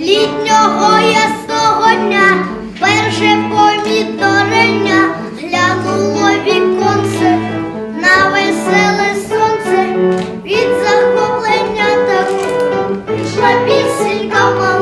літнього ясного дня, перше помідорення глянуло віконце на веселе сонце від захоплення дару. Пішла пісенька мала.